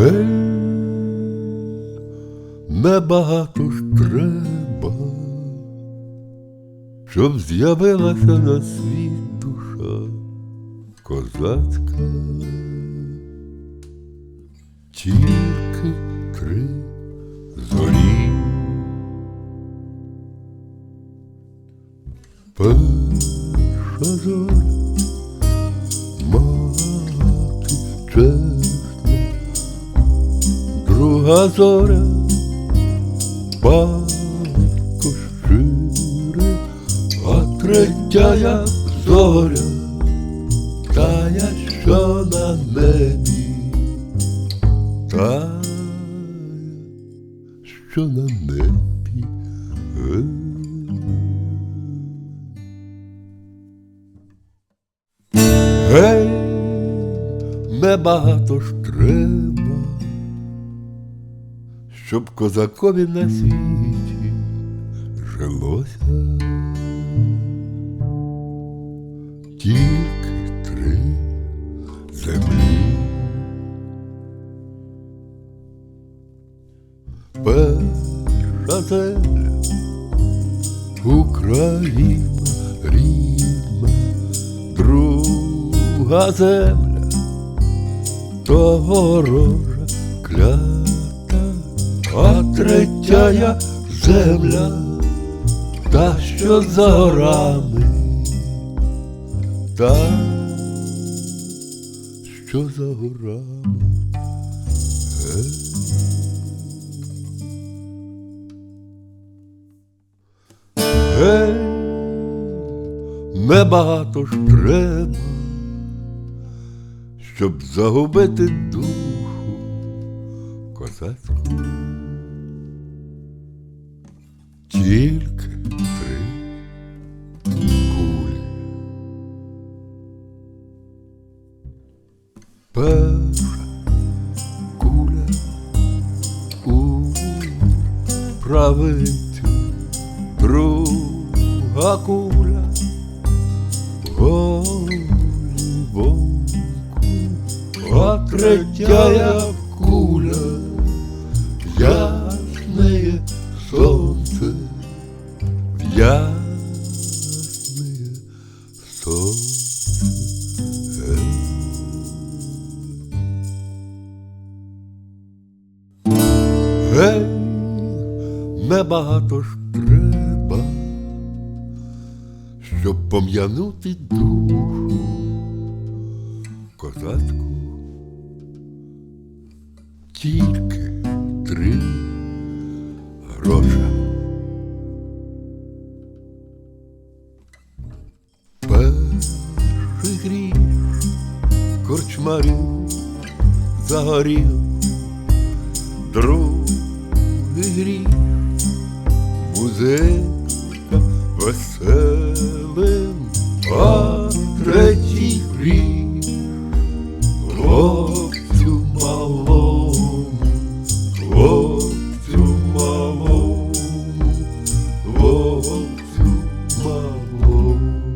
Е, Небагато ж треба, щоб з'явилася на світ душа козацька, тільки три зорі. Перша зоря друга зоря, батько щирий, а третя зоря, тая, що на небі, тая, що на небі. Гей, небагато ж треба, щоб козакові на світі жилося. Тільки три землі. Перша земля Україна рідна, друга земля, то ворожа клята, а третя земля, та, що за горами, та, що за горами. Гей, небагато ж треба, щоб загубити душу козацьку. Перша куля у правицю друга куля головоньку, а третя небагато ж треба, щоб пом'янути душу козацьку. Тільки три гроша. Перший гріш корчмарю загорів, другий гріш музика веселим, а третій рік хлопцю малому, хлопцю малому, хлопцю малому.